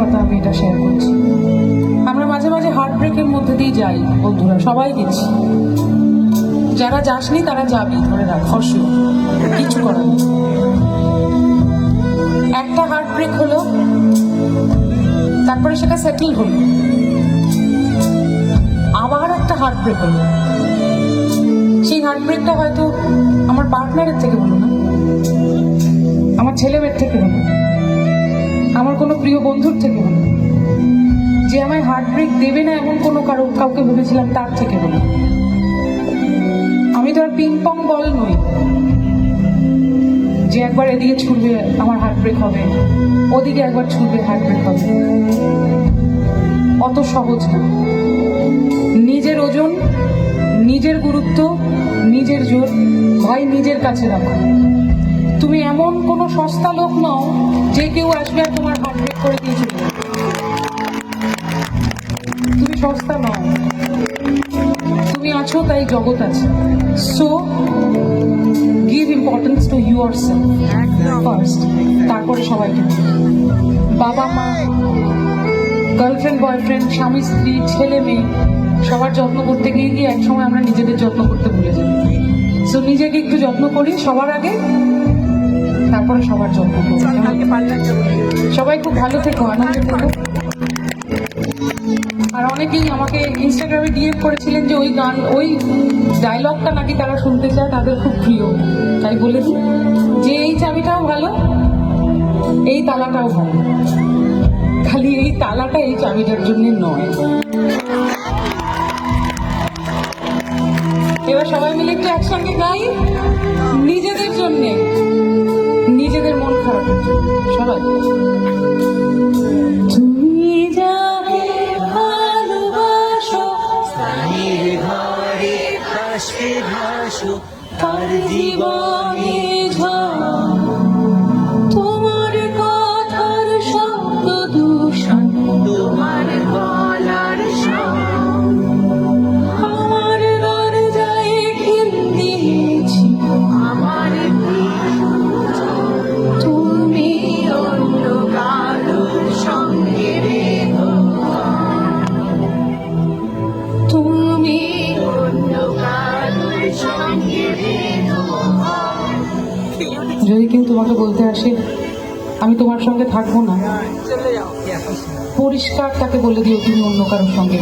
কথা আমি এটা শেয়ার করছি। আমরা মাঝে মাঝে হার্ট ব্রেকের মধ্যে দিয়ে যাই, বন্ধুরা, সবাই গেছি। যারা যাসনি, তারা যাবি, ধরে রাখ ফসল কিছু করার একটা হার্ট ব্রেক হলো, তারপরে সেটা সেটেল হলো। আবার একটা হার্ট ব্রেক হলো। সেই হার্ট ব্রেকটা হয়তো আমার পার্টনারের থেকে হলো না, আমার ছেলেমেয়ের থেকে হলো কোনো প্রিয় বন্ধুর থেকে হলো যে আমায় হার্ট ব্রেক দেবে না এমন কোনো কারও কাউকে ভেবেছিলাম, তার থেকে হলো আমি তো আর পিং পং বল নই। যে একবার এদিকে ছুটবে, আমার হার্ট ব্রেক হবে। ওদিকে একবার ছুটবে হার্ট ব্রেক হবে। অত সহজ না। নিজের ওজন, নিজের গুরুত্ব, নিজের জোর, ভাই নিজের কাছে রাখো। তুমি এমন কোনো সস্তা লোক নও যে কেউ আসবে আর তোমার হার্ট করে দিয়ে চলে যাবে। তুমি সস্তা নও। তুমি আছো তাই জগৎ আছে। So give importance to yourself first তারপরে সবাইকে। বাবা মা গার্লফ্রেন্ড বয়ফ্রেন্ড স্বামী স্ত্রী ছেলে মেয়ে সবার যত্ন করতে গিয়ে গিয়ে একসময় আমরা নিজেদের যত্ন করতে ভুলে যাই। সো নিজেকে একটু যত্ন করি সবার আগে তারপরে সবার করি সবাই খুব ভালো থেকো আনন্দে থেকো। আর অনেকেই আমাকে ইনস্টাগ্রামে ডিএম করেছিলেন যে ওই গান ওই ডায়লগটা নাকি তারা শুনতে চায় তাদের খুব প্রিয়। তাই বলে দিই যে এই চাবিটাও ভালো এই তালাটাও ভালো। খালি এই তালাটা এই চাবিটার জন্য নয়। এবার সবাই মিলে একটু একসঙ্গে গাই। ভালোবাসো স্থানীর ভাসো তার জীবনে যদি কেউ তোমাকে বলতে আসে, আমি তোমার সঙ্গে থাকব না। পরিষ্কার তাকে বলে দিও, তুমি অন্য কারোর সঙ্গে।